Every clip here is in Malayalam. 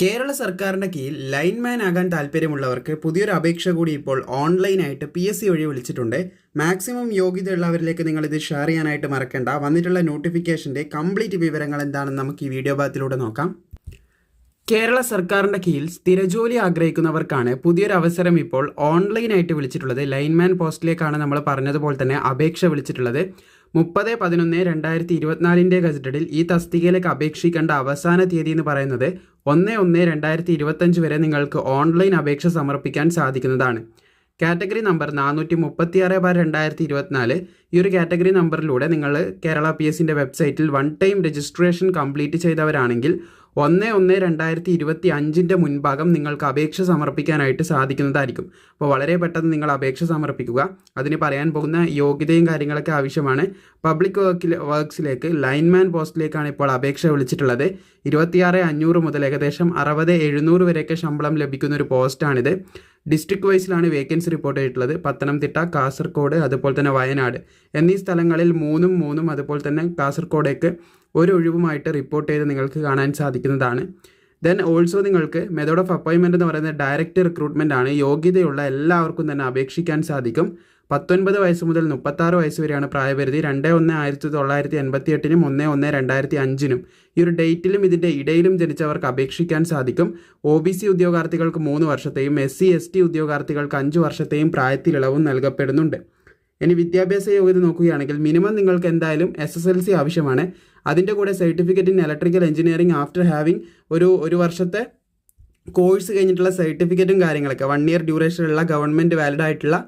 കേരള സർക്കാരിന്റെ കീഴിൽ ലൈൻമാൻ ആകാൻ താല്പര്യമുള്ളവർക്ക് പുതിയൊരു അപേക്ഷ കൂടി ഇപ്പോൾ ഓൺലൈനായിട്ട് പി എസ് സി വഴി വിളിച്ചിട്ടുണ്ട്. മാക്സിമം യോഗ്യതയുള്ളവരിലേക്ക് നിങ്ങൾ ഇത് ഷെയർ ചെയ്യാനായിട്ട് മറക്കണ്ട. വന്നിട്ടുള്ള നോട്ടിഫിക്കേഷന്റെ കംപ്ലീറ്റ് വിവരങ്ങൾ എന്താണെന്ന് നമുക്ക് ഈ വീഡിയോ ഭാഗത്തിലൂടെ നോക്കാം. കേരള സർക്കാരിന്റെ കീഴിൽ സ്ഥിരജോലി ആഗ്രഹിക്കുന്നവർക്കാണ് പുതിയൊരു അവസരം ഇപ്പോൾ ഓൺലൈനായിട്ട് വിളിച്ചിട്ടുള്ളത്. ലൈൻമാൻ പോസ്റ്റിലേക്കാണ് നമ്മൾ പറഞ്ഞതുപോലെ തന്നെ അപേക്ഷ വിളിച്ചിട്ടുള്ളത്. മുപ്പത് പതിനൊന്ന് രണ്ടായിരത്തി ഇരുപത്തിനാലിന്റെ ഗസറ്റഡിൽ ഈ തസ്തികയിലേക്ക് അപേക്ഷിക്കേണ്ട അവസാന തീയതി എന്ന് പറയുന്നത് ഒന്ന് ഒന്ന് രണ്ടായിരത്തി ഇരുപത്തഞ്ച് വരെ നിങ്ങൾക്ക് ഓൺലൈൻ അപേക്ഷ സമർപ്പിക്കാൻ സാധിക്കുന്നതാണ്. കാറ്റഗറി നമ്പർ നാനൂറ്റി മുപ്പത്തി ആറ് ബാർ രണ്ടായിരത്തി ഇരുപത്തിനാല് ഈ ഒരു കാറ്റഗറി നമ്പറിലൂടെ നിങ്ങൾ കേരള പി എസിന്റെ വെബ്സൈറ്റിൽ വൺ ടൈം രജിസ്ട്രേഷൻ കംപ്ലീറ്റ് ചെയ്തവരാണെങ്കിൽ ഒന്ന് ഒന്ന് രണ്ടായിരത്തി ഇരുപത്തി അഞ്ചിന്റെ മുൻഭാഗം നിങ്ങൾക്ക് അപേക്ഷ സമർപ്പിക്കാനായിട്ട് സാധിക്കുന്നതായിരിക്കും. അപ്പോൾ വളരെ പെട്ടെന്ന് നിങ്ങൾ അപേക്ഷ സമർപ്പിക്കുക. അതിന് പറയാൻ പോകുന്ന യോഗ്യതയും കാര്യങ്ങളൊക്കെ ആവശ്യമാണ്. പബ്ലിക് വർക്കിൽ വർക്ക്സിലേക്ക് ലൈൻമാൻ പോസ്റ്റിലേക്കാണ് ഇപ്പോൾ അപേക്ഷ വിളിച്ചിട്ടുള്ളത്. ഇരുപത്തിയാറ് അഞ്ഞൂറ് മുതൽ ഏകദേശം അറുപത് എഴുന്നൂറ് വരെയൊക്കെ ശമ്പളം ലഭിക്കുന്ന ഒരു പോസ്റ്റാണിത് ഡിസ്ട്രിക്ട് വൈസിലാണ് വേക്കൻസി റിപ്പോർട്ട് ചെയ്തിട്ടുള്ളത്. പത്തനംതിട്ട കാസർഗോഡ് അതുപോലെ തന്നെ വയനാട്. എന്നീ സ്ഥലങ്ങളിൽ മൂന്നും മൂന്നും അതുപോലെ തന്നെ കാസർഗോഡേക്ക് ഒരു ഒഴിവുമായിട്ട് റിപ്പോർട്ട് ചെയ്ത് നിങ്ങൾക്ക് കാണാൻ സാധിക്കുന്നതാണ്. ദെൻ ഓൾസോ നിങ്ങൾക്ക് മെത്തേഡ് ഓഫ് അപ്പോയിൻമെന്റ് എന്ന് പറയുന്നത് ഡയറക്റ്റ് റിക്രൂട്ട്മെന്റ് ആണ് യോഗ്യതയുള്ള എല്ലാവർക്കും തന്നെ അപേക്ഷിക്കാൻ സാധിക്കും. പത്തൊൻപത് വയസ്സ് മുതൽ മുപ്പത്താറ് വയസ്സ് വരെയാണ് പ്രായപരിധി. രണ്ട് ഒന്ന് ആയിരത്തി തൊള്ളായിരത്തി എൺപത്തി എട്ടിനും ഒന്ന് ഒന്ന് രണ്ടായിരത്തി അഞ്ചിനും. ഈ ഒരു ഡേറ്റിലും ഇതിന്റെ ഇടയിലും ജനിച്ചവർക്ക് അപേക്ഷിക്കാൻ സാധിക്കും. ഒ ബി സി ഉദ്യോഗാർത്ഥികൾക്ക് മൂന്ന് വർഷത്തെയും എസ് സി എസ് ടി ഉദ്യോഗാർത്ഥികൾക്ക് അഞ്ച് വർഷത്തെയും പ്രായത്തിലിളവും നൽകപ്പെടുന്നുണ്ട്. ഇനി വിദ്യാഭ്യാസ യോഗ്യത നോക്കുകയാണെങ്കിൽ മിനിമം നിങ്ങൾക്ക് എന്തായാലും എസ് എസ് എൽ സി ആവശ്യമാണ്. അതിന്റെ കൂടെ certificate in electrical engineering after having ഒരു ഒരു വർഷത്തെ കോഴ്സ് കഴിഞ്ഞിട്ടുള്ള സർട്ടിഫിക്കറ്റും കാര്യങ്ങളൊക്കെ വൺ ഇയർ ഡ്യൂറേഷനുള്ള ഗവൺമെന്റ് വാലിഡ് ആയിട്ടുള്ള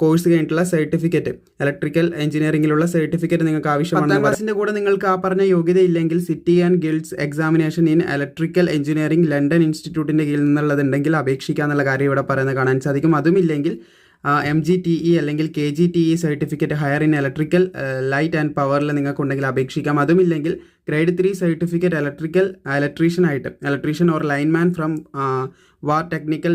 കോഴ്സ് കഴിഞ്ഞിട്ടുള്ള സർട്ടിഫിക്കറ്റ് ഇലക്ട്രിക്കൽ എഞ്ചിനീയറിംഗിലുള്ള സർട്ടിഫിക്കറ്റ് നിങ്ങൾക്ക് ആവശ്യമാണ് പത്താം ക്ലാസിന്റെ കൂടെ നിങ്ങൾക്ക് ആ പറഞ്ഞ യോഗ്യത ഇല്ലെങ്കിൽ city and guilds examination in electrical engineering London ഇൻസ്റ്റിറ്റ്യൂട്ടിന്റെ കീഴിൽ നിന്നുള്ളതുണ്ടെങ്കിൽ അപേക്ഷിക്കാന്നുള്ള കാര്യം ഇവിടെ പറയുന്നത് കാണാൻ സാധിക്കും. അതുമില്ലെങ്കിൽ എം ജി ടി ഇ അല്ലെങ്കിൽ K G T E certificate higher in electrical light and പവറിൽ നിങ്ങൾക്കുണ്ടെങ്കിൽ അപേക്ഷിക്കാം. അതുമില്ലെങ്കിൽ grade three certificate electrical electrician ആയിട്ട് electrician or lineman from war technical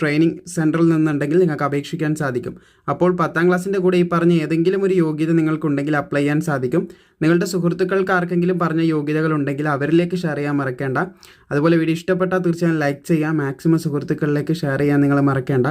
training സെന്ററിൽ നിന്നുണ്ടെങ്കിൽ നിങ്ങൾക്ക് അപേക്ഷിക്കാൻ സാധിക്കും. അപ്പോൾ പത്താം ക്ലാസ്സിന്റെ കൂടെ ഈ പറഞ്ഞ ഏതെങ്കിലും ഒരു യോഗ്യത നിങ്ങൾക്കുണ്ടെങ്കിൽ അപ്ലൈ ചെയ്യാൻ സാധിക്കും. നിങ്ങളുടെ സുഹൃത്തുക്കൾക്ക് ആർക്കെങ്കിലും പറഞ്ഞ യോഗ്യതകൾ ഉണ്ടെങ്കിൽ അവരിലേക്ക് ഷെയർ ചെയ്യാൻ മറക്കേണ്ട. അതുപോലെ വീഡിയോ ഇഷ്ടപ്പെട്ടാൽ തീർച്ചയായും ലൈക്ക് ചെയ്യുക മാക്സിമം സുഹൃത്തുക്കളിലേക്ക് ഷെയർ ചെയ്യാൻ നിങ്ങൾ മറക്കേണ്ട.